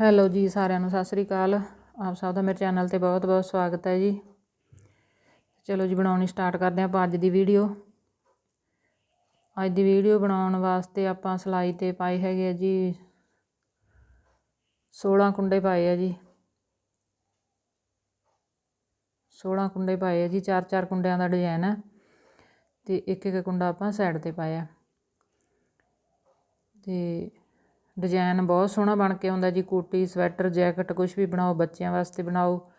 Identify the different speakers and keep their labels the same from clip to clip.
Speaker 1: Hello ਜੀ ਸਾਰਿਆਂ ਨੂੰ, ਸਤਿ ਸ੍ਰੀ ਅਕਾਲ। ਆਪ ਸਭ ਦਾ ਮੇਰੇ ਚੈਨਲ ਤੇ ਬਹੁਤ ਬਹੁਤ ਸਵਾਗਤ ਹੈ ਜੀ। ਚਲੋ ਜੀ, ਬਣਾਉਣੀ ਸਟਾਰਟ ਕਰਦੇ ਆਪਾਂ ਅੱਜ ਦੀ ਵੀਡੀਓ। ਅੱਜ ਦੀ ਵੀਡੀਓ ਬਣਾਉਣ ਵਾਸਤੇ ਆਪਾਂ ਸਲਾਈ ਤੇ ਪਾਏ ਹੈਗੇ ਆ ਜੀ। 16 ਕੁੰਡੇ ਪਾਏ ਆ ਜੀ। 16 ਕੁੰਡੇ ਪਾਏ ਆ ਜੀ, ਚਾਰ ਚਾਰ ਕੁੰਡਿਆਂ ਦਾ ਡਿਜ਼ਾਈਨ ਹੈ ਤੇ ਇੱਕ ਇੱਕ ਕੁੰਡਾ ਆਪਾਂ ਸਾਈਡ ਤੇ ਪਾਇਆ। ਤੇ ਡਿਜ਼ਾਈਨ ਬਹੁਤ ਸੋਹਣਾ ਬਣ ਕੇ ਆਉਂਦਾ ਜੀ, ਕੋਟੀ, ਸਵੈਟਰ, ਜੈਕਟ ਕੁਝ ਵੀ ਬਣਾਓ, ਬੱਚਿਆਂ ਵਾਸਤੇ ਬਣਾਓ,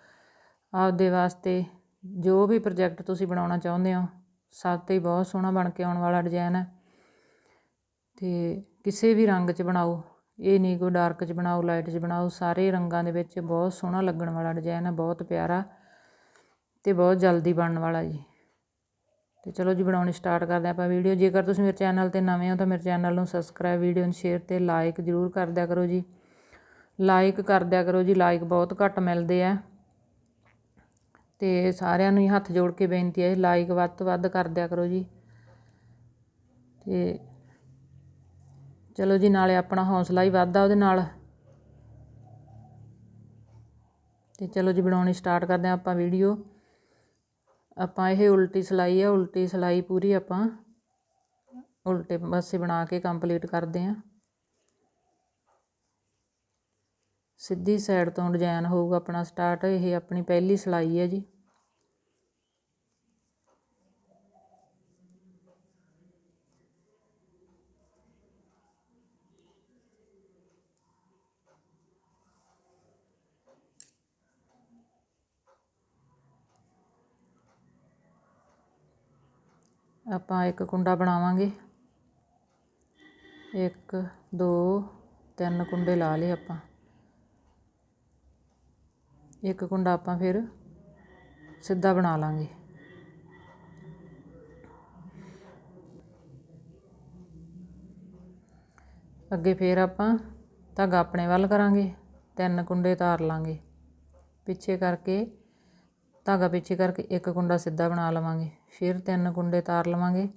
Speaker 1: ਆਪਦੇ ਵਾਸਤੇ ਜੋ ਵੀ ਪ੍ਰੋਜੈਕਟ ਤੁਸੀਂ ਬਣਾਉਣਾ ਚਾਹੁੰਦੇ ਹੋ, ਸਭ ਤੇ ਬਹੁਤ ਸੋਹਣਾ ਬਣ ਕੇ ਆਉਣ ਵਾਲਾ ਡਿਜ਼ਾਈਨ ਹੈ। ਤੇ ਕਿਸੇ ਵੀ ਰੰਗ 'ਚ ਬਣਾਓ, ਇਹ ਨਹੀਂ ਕੋਈ ਡਾਰਕ 'ਚ ਬਣਾਓ, ਲਾਈਟ 'ਚ ਬਣਾਓ, ਸਾਰੇ ਰੰਗਾਂ ਦੇ ਵਿੱਚ ਬਹੁਤ ਸੋਹਣਾ ਲੱਗਣ ਵਾਲਾ ਡਿਜ਼ਾਈਨ ਹੈ, ਬਹੁਤ ਪਿਆਰਾ ਤੇ ਬਹੁਤ ਜਲਦੀ ਬਣਨ ਵਾਲਾ ਜੀ। ਅਤੇ ਚਲੋ ਜੀ ਬਣਾਉਣੀ ਸਟਾਰਟ ਕਰਦੇ ਹਾਂ ਆਪਾਂ ਵੀਡੀਓ ਜੇਕਰ ਤੁਸੀਂ ਮੇਰੇ ਚੈਨਲ ਤੇ ਨਵੇਂ ਹੋ ਤਾਂ ਮੇਰੇ ਚੈਨਲ ਨੂੰ ਸਬਸਕ੍ਰਾਈਬ ਵੀਡੀਓ ਨੂੰ ਸ਼ੇਅਰ ਤੇ ਲਾਈਕ ਜ਼ਰੂਰ ਕਰ ਦਿਆ ਕਰੋ ਜੀ। ਲਾਈਕ ਕਰ ਦਿਆ ਕਰੋ ਜੀ। ਲਾਈਕ ਬਹੁਤ ਘੱਟ ਮਿਲਦੇ ਆ। ਤੇ ਸਾਰਿਆਂ ਨੂੰ ਹੀ ਹੱਥ ਜੋੜ ਕੇ ਬੇਨਤੀ ਹੈ ਲਾਈਕ ਵੱਧ ਤੋਂ ਵੱਧ ਕਰ ਦਿਆ ਕਰੋ ਜੀ। ਤੇ ਚਲੋ ਜੀ, ਨਾਲੇ ਆਪਣਾ ਹੌਸਲਾ ਹੀ ਵੱਧਦਾ ਉਹਦੇ ਨਾਲ। ਤੇ ਚਲੋ ਜੀ ਬਣਾਉਣੀ ਸਟਾਰਟ ਕਰਦੇ ਆ ਆਪਾਂ ਵੀਡੀਓ ਆਪਾਂ ਇਹ ਉਲਟੀ ਸਿਲਾਈ ਆ, ਉਲਟੀ ਸਿਲਾਈ ਪੂਰੀ ਆਪਾਂ ਉਲਟੇ ਪਾਸੇ ਬਣਾ ਕੇ ਕੰਪਲੀਟ ਕਰਦੇ ਆ ਸਿੱਧੀ ਸਾਈਡ ਤੋਂ ਡਿਜ਼ਾਈਨ ਹੋਊਗਾ ਆਪਣਾ ਸਟਾਰਟ ਇਹ ਆਪਣੀ ਪਹਿਲੀ ਸਿਲਾਈ ਹੈ ਜੀ। ਆਪਾਂ ਇੱਕ ਕੁੰਡਾ ਬਣਾਵਾਂਗੇ। ਇੱਕ, ਦੋ, ਤਿੰਨ ਕੁੰਡੇ ਲਾ ਲਏ ਆਪਾਂ। ਇੱਕ ਕੁੰਡਾ ਆਪਾਂ ਫਿਰ ਸਿੱਧਾ ਬਣਾ ਲਾਂਗੇ। ਅੱਗੇ ਫੇਰ ਆਪਾਂ ਧਾਗਾ ਆਪਣੇ ਵੱਲ ਕਰਾਂਗੇ, ਤਿੰਨ ਕੁੰਡੇ ਤਾਰ ਲਾਂਗੇ। ਪਿੱਛੇ ਕਰਕੇ ਧਾਗਾ ਪਿੱਛੇ ਕਰਕੇ ਇੱਕ ਕੁੰਡਾ ਸਿੱਧਾ ਬਣਾ ਲਵਾਂਗੇ, ਫਿਰ ਤਿੰਨ ਕੁੰਡੇ ਤਾਰ ਲਵਾਂਗੇ।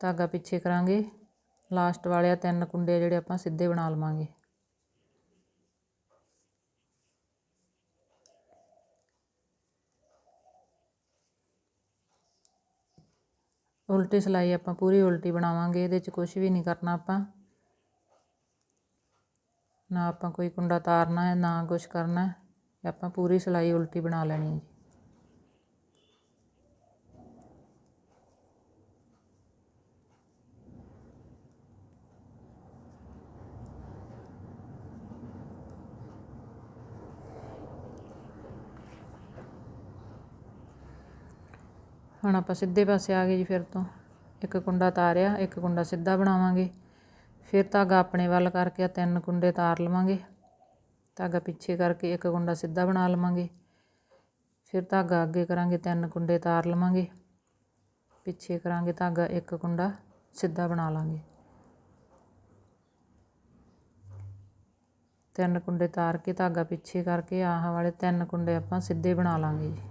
Speaker 1: ਧਾਗਾ ਪਿੱਛੇ ਕਰਾਂਗੇ ਲਾਸਟ ਵਾਲੇ ਆ ਤਿੰਨ ਕੁੰਡੇ ਜਿਹੜੇ ਆਪਾਂ ਸਿੱਧੇ ਬਣਾ ਲਵਾਂਗੇ। ਉਲਟੀ ਸਲਾਈ ਆਪਾਂ ਪੂਰੀ ਉਲਟੀ ਬਣਾਵਾਂਗੇ, ਇਹਦੇ 'ਚ ਕੁਝ ਵੀ ਨਹੀਂ ਕਰਨਾ ਆਪਾਂ। ਨਾ ਆਪਾਂ ਕੋਈ ਕੁੰਡਾ ਤਾਰਨਾ ਹੈ, ਨਾ ਕੁਝ ਕਰਨਾ ਹੈ। ਆਪਾਂ ਪੂਰੀ ਸਿਲਾਈ ਉਲਟੀ ਬਣਾ ਲੈਣੀ ਹੈ ਜੀ। ਹੁਣ ਆਪਾਂ ਸਿੱਧੇ ਪਾਸੇ ਆ ਗਏ ਜੀ ਫਿਰ ਤੋਂ। ਇੱਕ ਕੁੰਡਾ ਤਾਰਿਆ, ਇੱਕ ਕੁੰਡਾ ਸਿੱਧਾ ਬਣਾਵਾਂਗੇ। ਫਿਰ ਧਾਗਾ ਆਪਣੇ ਵੱਲ ਕਰਕੇ ਆ, ਤਿੰਨ ਕੁੰਡੇ ਤਾਰ ਲਵਾਂਗੇ। ਧਾਗਾ ਪਿੱਛੇ ਕਰਕੇ ਇੱਕ ਕੁੰਡਾ ਸਿੱਧਾ ਬਣਾ ਲਵਾਂਗੇ। ਫਿਰ ਧਾਗਾ ਅੱਗੇ ਕਰਾਂਗੇ, ਤਿੰਨ ਕੁੰਡੇ ਤਾਰ ਲਵਾਂਗੇ। ਪਿੱਛੇ ਕਰਾਂਗੇ ਧਾਗਾ, ਇੱਕ ਕੁੰਡਾ ਸਿੱਧਾ ਬਣਾ ਲਾਂਗੇ। ਤਿੰਨ ਕੁੰਡੇ ਤਾਰ ਕੇ ਧਾਗਾ ਪਿੱਛੇ ਕਰਕੇ ਆਹ ਵਾਲੇ ਤਿੰਨ ਕੁੰਡੇ ਆਪਾਂ ਸਿੱਧੇ ਬਣਾ ਲਾਂਗੇ ਜੀ।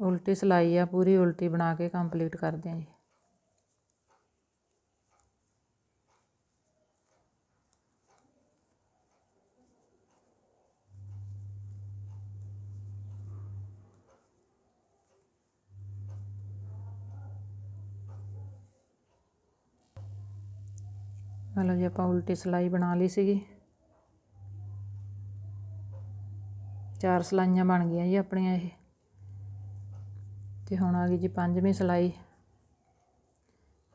Speaker 1: ਉਲਟੀ ਸਲਾਈ ਆ, ਪੂਰੀ ਉਲਟੀ ਬਣਾ ਕੇ ਕੰਪਲੀਟ ਕਰਦੇ ਆਂ ਜੀ। ਹਲੋ ਜੀ, ਆਪਾਂ ਉਲਟੀ ਸਲਾਈ ਬਣਾ ਲਈ ਸੀਗੀ। ਚਾਰ ਸਲਾਈਆਂ ਬਣ ਗਈਆਂ ਜੀ ਆਪਣੀਆਂ ਇਹ। ਤੇ ਹੁਣ ਆ ਗਈ ਜੀ ਪੰਜਵੀਂ ਸਲਾਈ।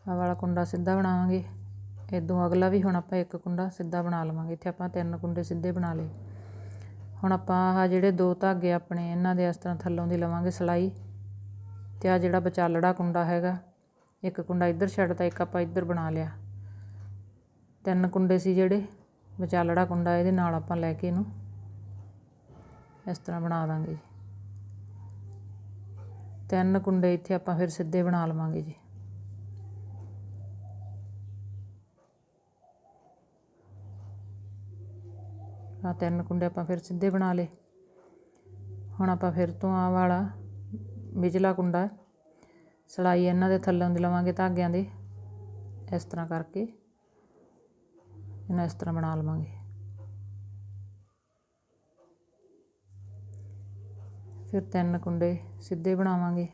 Speaker 1: ਆ ਵਾਲਾ ਕੁੰਡਾ ਸਿੱਧਾ ਬਣਾਵਾਂਗੇ। ਇਦੋਂ ਅਗਲਾ ਵੀ ਹੁਣ ਆਪਾਂ ਇੱਕ ਕੁੰਡਾ ਸਿੱਧਾ ਬਣਾ ਲਵਾਂਗੇ। ਇੱਥੇ ਆਪਾਂ ਤਿੰਨ ਕੁੰਡੇ ਸਿੱਧੇ ਬਣਾ ਲਏ। ਹੁਣ ਆਪਾਂ ਆਹ ਜਿਹੜੇ ਦੋ ਧਾਗੇ ਆਪਣੇ ਇਹਨਾਂ ਦੇ ਇਸ ਤਰ੍ਹਾਂ ਥੱਲੋਂ ਦੀ ਲਵਾਂਗੇ ਸਲਾਈ। ਤੇ ਆ ਜਿਹੜਾ ਵਿਚਾਲੜਾ ਕੁੰਡਾ ਹੈਗਾ, ਇੱਕ ਕੁੰਡਾ ਇੱਧਰ ਛੱਡਤਾ, ਇੱਕ ਆਪਾਂ ਇੱਧਰ ਬਣਾ ਲਿਆ। ਤਿੰਨ ਕੁੰਡੇ ਸੀ ਜਿਹੜੇ, ਵਿਚਾਲੜਾ ਕੁੰਡਾ ਇਹਦੇ ਨਾਲ ਆਪਾਂ ਲੈ ਕੇ ਇਹਨੂੰ ਇਸ ਤਰ੍ਹਾਂ ਬਣਾ ਦਾਂਗੇ ਜੀ। ਤਿੰਨ ਕੁੰਡੇ ਇੱਥੇ ਆਪਾਂ ਫਿਰ ਸਿੱਧੇ ਬਣਾ ਲਵਾਂਗੇ ਜੀ। ਆ ਤਿੰਨ ਕੁੰਡੇ ਆਪਾਂ ਫਿਰ ਸਿੱਧੇ ਬਣਾ ਲਏ। ਹੁਣ ਆਪਾਂ ਫਿਰ ਤੋਂ ਆ ਵਾਲਾ ਵਿਚਲਾ ਕੁੰਡਾ, ਸਲਾਈ ਇਹਨਾਂ ਦੇ ਥੱਲੋਂ ਦੀ ਲਵਾਂਗੇ ਧਾਗਿਆਂ ਦੇ, ਇਸ ਤਰ੍ਹਾਂ ਕਰਕੇ। ਇਹਨਾਂ ਇਸ ਤਰ੍ਹਾਂ ਬਣਾ ਲਵਾਂਗੇ। ਫਿਰ ਤਿੰਨ ਕੁੰਡੇ ਸਿੱਧੇ ਬਣਾਵਾਂਗੇ।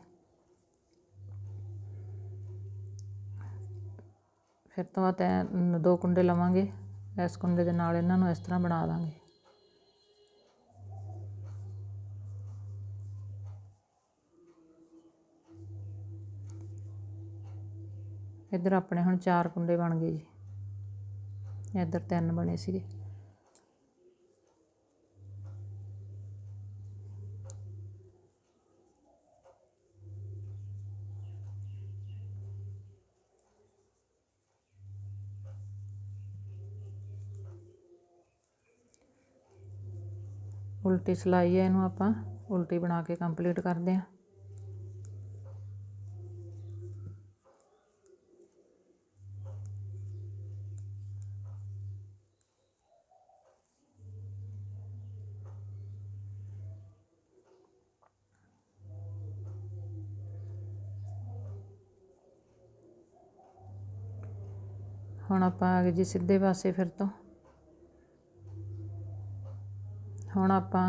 Speaker 1: ਫਿਰ ਤੋਂ ਬਾਅਦ ਤੈਨ ਦੋ ਕੁੰਡੇ ਲਵਾਂਗੇ। ਇਸ ਕੁੰਡੇ ਦੇ ਨਾਲ ਇਹਨਾਂ ਨੂੰ ਇਸ ਤਰ੍ਹਾਂ ਬਣਾ ਦਾਂਗੇ। ਇੱਧਰ ਆਪਣੇ ਹੁਣ ਚਾਰ ਕੁੰਡੇ ਬਣ ਗਏ ਜੀ। ਇੱਧਰ ਤਿੰਨ ਬਣੇ ਸੀਗੇ। ਉਲਟੀ ਸਿਲਾਈ ਹੈ ਇਹਨੂੰ ਆਪਾਂ, ਉਲਟੀ ਬਣਾ ਕੇ ਕੰਪਲੀਟ ਕਰਦੇ ਹਾਂ ਹੁਣ ਆਪਾਂ ਆ ਗਏ ਜੀ ਸਿੱਧੇ ਪਾਸੇ ਫਿਰ ਤੋਂ। ਹੁਣ ਆਪਾਂ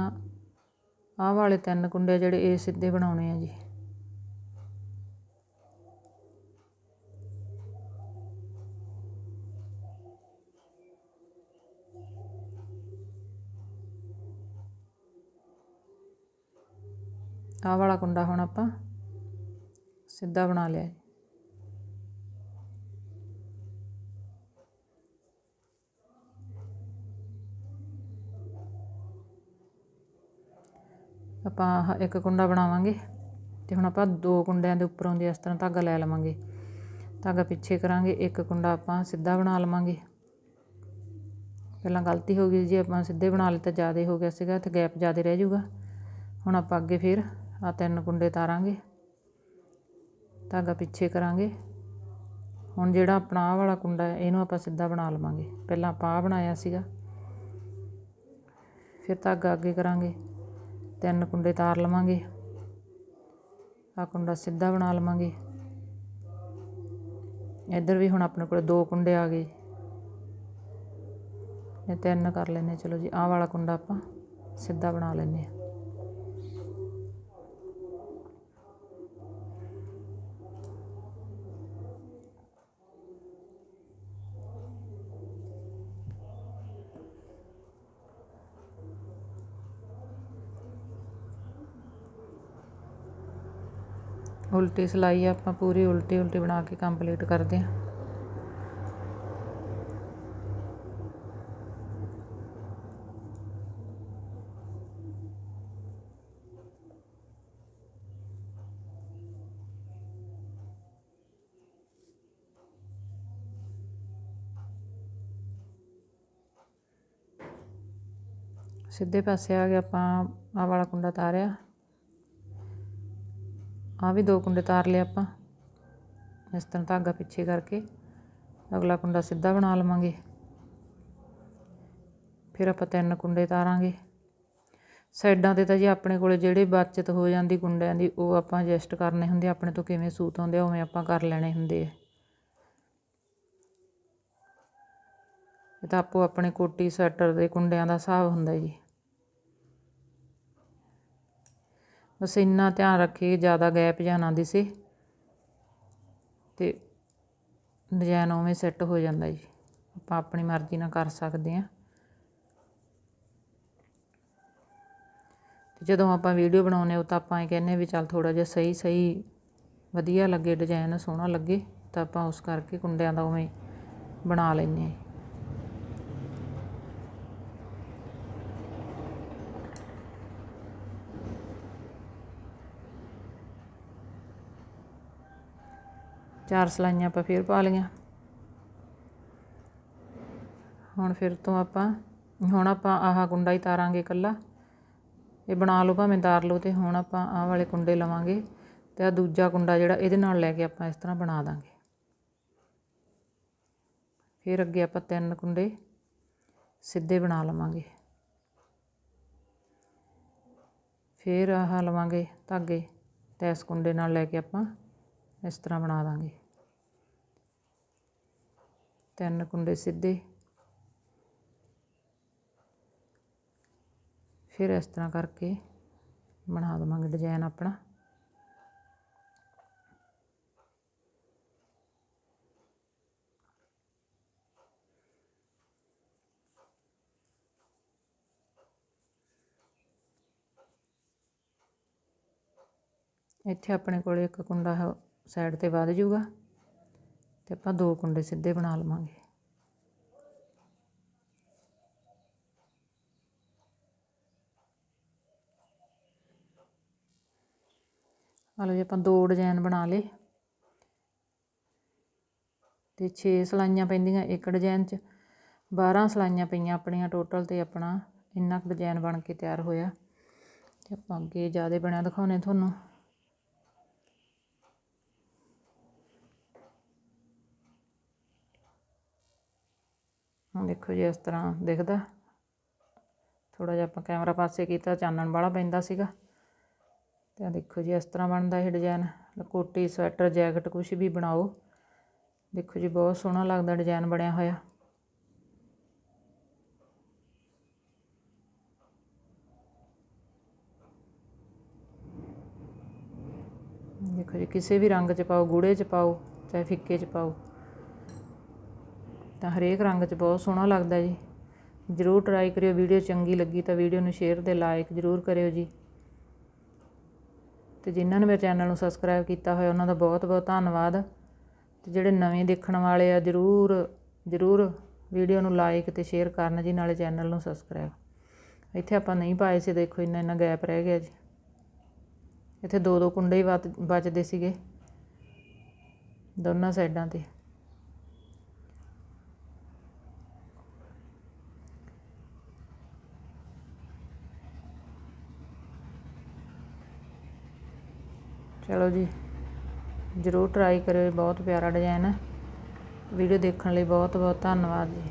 Speaker 1: ਆਹ ਵਾਲੇ ਤਿੰਨ ਕੁੰਡੇ ਜਿਹੜੇ ਇਹ ਸਿੱਧੇ ਬਣਾਉਣੇ ਆ ਜੀ। ਆਹ ਵਾਲਾ ਕੁੰਡਾ ਹੁਣ ਆਪਾਂ ਸਿੱਧਾ ਬਣਾ ਲਿਆ ਜੀ। ਆਪਾਂ ਇੱਕ ਕੁੰਡਾ ਬਣਾਵਾਂਗੇ ਤੇ ਹੁਣ ਆਪਾਂ ਦੋ ਕੁੰਡਿਆਂ ਦੇ ਉੱਪਰੋਂ ਦੀ ਇਸ ਤਰ੍ਹਾਂ ਧਾਗਾ ਲੈ ਲਵਾਂਗੇ। ਧਾਗਾ ਪਿੱਛੇ ਕਰਾਂਗੇ, ਇੱਕ ਕੁੰਡਾ ਆਪਾਂ ਸਿੱਧਾ ਬਣਾ ਲਵਾਂਗੇ। ਪਹਿਲਾਂ ਗਲਤੀ ਹੋ ਗਈ ਜੀ, ਆਪਾਂ ਸਿੱਧੇ ਬਣਾ ਲਏ ਤਾਂ ਜ਼ਿਆਦਾ ਹੋ ਗਿਆ ਸੀਗਾ, ਤੇ ਗੈਪ ਜ਼ਿਆਦਾ ਰਹਿ ਜਾਊਗਾ। ਹੁਣ ਆਪਾਂ ਅੱਗੇ ਫਿਰ ਆ ਤਿੰਨ ਕੁੰਡੇ ਤਾਰਾਂਗੇ। ਧਾਗਾ ਪਿੱਛੇ ਕਰਾਂਗੇ। ਹੁਣ ਜਿਹੜਾ ਆਪਣਾ ਆਹ ਵਾਲਾ ਕੁੰਡਾ ਹੈ, ਇਹਨੂੰ ਆਪਾਂ ਸਿੱਧਾ ਬਣਾ ਲਵਾਂਗੇ। ਪਹਿਲਾਂ ਆਪਾਂ ਆਹ ਬਣਾਇਆ ਸੀਗਾ। ਫਿਰ ਧਾਗਾ ਅੱਗੇ ਕਰਾਂਗੇ। ਤਿੰਨ ਕੁੰਡੇ ਤਾਰ ਲਵਾਂਗੇ। ਆ ਕੁੰਡਾ ਸਿੱਧਾ ਬਣਾ ਲਵਾਂਗੇ। ਇੱਧਰ ਵੀ ਹੁਣ ਆਪਣੇ ਕੋਲ ਦੋ ਕੁੰਡੇ ਆ ਗਏ। ਇਹ ਤਿੰਨ ਕਰ ਲੈਨੇ ਚਲੋ ਜੀ, ਆਹ ਵਾਲਾ ਕੁੰਡਾ ਆਪਾਂ ਸਿੱਧਾ ਬਣਾ ਲੈਨੇ ਆ ਉਲਟੀ ਸਿਲਾਈ ਆਪਾਂ ਪੂਰੀ ਉਲਟੀ ਉਲਟੀ ਬਣਾ ਕੇ ਕੰਪਲੀਟ ਕਰਦੇ ਹਾਂ। ਸਿੱਧੇ ਪਾਸੇ ਆ ਕੇ ਆਪਾਂ ਆਹ ਵਾਲਾ ਕੁੰਡਾ ਤਾਰਿਆ। ਆ ਵੀ ਦੋ ਕੁੰਡੇ ਤਾਰ ਲਏ ਆਪਾਂ। ਇਸ ਤਰ੍ਹਾਂ ਧਾਗਾ ਪਿੱਛੇ ਕਰਕੇ ਅਗਲਾ ਕੁੰਡਾ ਸਿੱਧਾ ਬਣਾ ਲਵਾਂਗੇ। ਫਿਰ ਆਪਾਂ ਤਿੰਨ ਕੁੰਡੇ ਤਾਰਾਂਗੇ। ਸਾਈਡਾਂ ਤੇ ਤਾਂ ਜੀ ਆਪਣੇ ਕੋਲੇ ਜਿਹੜੇ ਬਚਤ ਹੋ ਜਾਂਦੀ ਕੁੰਡਿਆਂ ਦੀ, ਉਹ ਆਪਾਂ ਐਡਜਸਟ ਕਰਨੇ ਹੁੰਦੇ ਆਪਣੇ ਤੋਂ ਕਿਵੇਂ ਸੂਤ ਆਉਂਦੇ ਉਵੇਂ ਆਪਾਂ ਕਰ ਲੈਣੇ ਹੁੰਦੇ ਆ। ਇਹ ਤਾਂ ਆਪੋ ਆਪਣੇ ਕੋਟੀ, ਸਵੈਟਰ ਦੇ ਕੁੰਡਿਆਂ ਦਾ ਹਿਸਾਬ ਹੁੰਦਾ ਜੀ। ਬਸ ਇੰਨਾ ਧਿਆਨ ਰੱਖੇ, ਜ਼ਿਆਦਾ ਗੈਪ ਜਾਂ ਨਾ ਦਿਸੇ। ਅਤੇ ਡਿਜ਼ਾਇਨ ਉਵੇਂ ਸੈੱਟ ਹੋ ਜਾਂਦਾ ਜੀ। ਆਪਾਂ ਆਪਣੀ ਮਰਜ਼ੀ ਨਾਲ ਕਰ ਸਕਦੇ ਹਾਂ। ਤੇ ਜਦੋਂ ਆਪਾਂ ਵੀਡੀਓ ਬਣਾਉਂਦੇ ਹਾਂ ਤਾਂ ਆਪਾਂ ਇਹ ਕਹਿੰਦੇ ਵੀ ਚੱਲ ਥੋੜਾ ਜਿਹਾ ਸਹੀ ਸਹੀ, ਵਧੀਆ ਲੱਗੇ ਡਿਜ਼ਾਈਨ ਸੋਹਣਾ ਲੱਗੇ, ਤਾਂ ਆਪਾਂ ਉਸ ਕਰਕੇ ਕੁੰਡਿਆਂ ਦਾ ਉਵੇਂ ਬਣਾ ਲੈਂਦੇ ਹਾਂ। ਚਾਰ ਸਲਾਈਆਂ ਆਪਾਂ ਫਿਰ ਪਾ ਲਈਆਂ। ਹੁਣ ਫਿਰ ਤੋਂ ਆਪਾਂ, ਹੁਣ ਆਪਾਂ ਆਹ ਕੁੰਡਾ ਹੀ ਤਾਰਾਂਗੇ ਇਕੱਲਾ। ਇਹ ਬਣਾ ਲਓ ਭਾਵੇਂ ਤਾਰ ਲਓ ਤੇ ਹੁਣ ਆਪਾਂ ਆਹ ਵਾਲੇ ਕੁੰਡੇ ਲਵਾਂਗੇ ਤੇ ਆ ਦੂਜਾ ਕੁੰਡਾ ਜਿਹੜਾ ਇਹਦੇ ਨਾਲ ਲੈ ਕੇ ਆਪਾਂ ਇਸ ਤਰ੍ਹਾਂ ਬਣਾ ਦਾਂਗੇ। ਫਿਰ ਅੱਗੇ ਆਪਾਂ ਤਿੰਨ ਕੁੰਡੇ ਸਿੱਧੇ ਬਣਾ ਲਵਾਂਗੇ। ਫਿਰ ਆਹ ਲਵਾਂਗੇ ਧਾਗੇ ਤੇ ਇਸ ਕੁੰਡੇ ਨਾਲ ਲੈ ਕੇ ਆਪਾਂ ਇਸ ਤਰ੍ਹਾਂ ਬਣਾ ਦਾਂਗੇ। ਤਿੰਨ ਕੁੰਡੇ ਸਿੱਧੇ। ਫਿਰ ਇਸ ਤਰ੍ਹਾਂ ਕਰਕੇ ਬਣਾ ਦਵਾਂਗੇ ਡਿਜ਼ਾਈਨ ਆਪਣਾ। ਇੱਥੇ ਆਪਣੇ ਕੋਲ ਇੱਕ ਕੁੰਡਾ ਸਾਈਡ ਤੇ ਵੱਧ ਜਾਊਗਾ ਤੇ ਆਪਾਂ ਦੋ ਕੁੰਡੇ ਸਿੱਧੇ ਬਣਾ ਲਵਾਂਗੇ। ਹਲੋ ਜੀ, ਆਪਾਂ ਦੋ ਡਿਜ਼ਾਈਨ ਬਣਾ ਲਏ ਤੇ 6 ਸਲਾਈਆਂ ਪੈਂਦੀਆਂ ਇੱਕ ਡਿਜ਼ਾਈਨ 'ਚ। 12 ਸਲਾਈਆਂ ਪਈਆਂ ਆਪਣੀਆਂ ਟੋਟਲ ਤੇ ਆਪਣਾ ਇੰਨਾ ਕੁ ਡਿਜ਼ਾਈਨ ਬਣ ਕੇ ਤਿਆਰ ਹੋਇਆ। ਤੇ ਆਪਾਂ ਅੱਗੇ ਜ਼ਿਆਦਾ ਬਣਿਆ ਦਿਖਾਉਣੇ ਤੁਹਾਨੂੰ। ਦੇਖੋ ਜੀ, ਇਸ ਤਰ੍ਹਾਂ ਦਿਖਦਾ। ਥੋੜਾ ਜਿਹਾ ਆਪਾਂ ਕੈਮਰਾ ਪਾਸੇ ਕੀਤਾ, ਚਾਨਣ ਵਾਲਾ ਪੈਂਦਾ ਸੀਗਾ। ਤੇ ਆ ਦੇਖੋ ਜੀ, ਇਸ ਤਰ੍ਹਾਂ ਬਣਦਾ ਇਹ ਡਿਜ਼ਾਈਨ ਕੋਟੀ, ਸਵੈਟਰ, ਜੈਕਟ ਕੁਝ ਵੀ ਬਣਾਓ। ਦੇਖੋ ਜੀ, ਬਹੁਤ ਸੋਹਣਾ ਲੱਗਦਾ ਡਿਜ਼ਾਈਨ ਬਣਿਆ ਹੋਇਆ। ਦੇਖੋ ਜੀ, ਕਿਸੇ ਵੀ ਰੰਗ 'ਚ ਪਾਓ ਗੂੜੇ 'ਚ ਪਾਓ, ਚਾਹੇ ਫਿੱਕੇ 'ਚ ਪਾਓ। ਤਾਂ ਹਰੇਕ ਰੰਗ 'ਚ ਬਹੁਤ ਸੋਹਣਾ ਲੱਗਦਾ ਜੀ। ਜ਼ਰੂਰ ਟਰਾਈ ਕਰਿਓ ਵੀਡੀਓ ਚੰਗੀ ਲੱਗੀ ਤਾਂ ਵੀਡੀਓ ਨੂੰ ਸ਼ੇਅਰ ਤੇ ਲਾਈਕ ਜ਼ਰੂਰ ਕਰਿਓ ਜੀ। ਤੇ ਜਿਨ੍ਹਾਂ ਨੇ ਮੇਰੇ ਚੈਨਲ ਨੂੰ ਸਬਸਕ੍ਰਾਈਬ ਕੀਤਾ ਹੋਇਆ, ਉਹਨਾਂ ਦਾ ਬਹੁਤ ਬਹੁਤ ਧੰਨਵਾਦ। ਤੇ ਜਿਹੜੇ ਨਵੇਂ ਦੇਖਣ ਵਾਲੇ ਆ, ਜ਼ਰੂਰ ਜ਼ਰੂਰ ਵੀਡੀਓ ਨੂੰ ਲਾਈਕ ਤੇ ਸ਼ੇਅਰ ਕਰਨ ਜੀ, ਨਾਲੇ ਚੈਨਲ ਨੂੰ ਸਬਸਕ੍ਰਾਈਬ ਇੱਥੇ ਆਪਾਂ ਨਹੀਂ ਪਾਏ ਸੀ, ਦੇਖੋ ਇੰਨਾ ਇੰਨਾ ਗੈਪ ਰਹਿ ਗਿਆ ਜੀ। ਇੱਥੇ ਦੋ ਦੋ ਕੁੰਡੇ ਹੀ ਬਚਦੇ ਸੀਗੇ। ਦੋਨਾਂ ਸਾਈਡਾਂ ਤੇ। ਚਲੋ ਜੀ, ਜ਼ਰੂਰ ਟਰਾਈ ਕਰਿਓ ਬਹੁਤ ਪਿਆਰਾ ਡਿਜ਼ਾਈਨ ਹੈ। ਵੀਡੀਓ ਦੇਖਣ ਲਈ ਬਹੁਤ ਬਹੁਤ ਧੰਨਵਾਦ ਜੀ।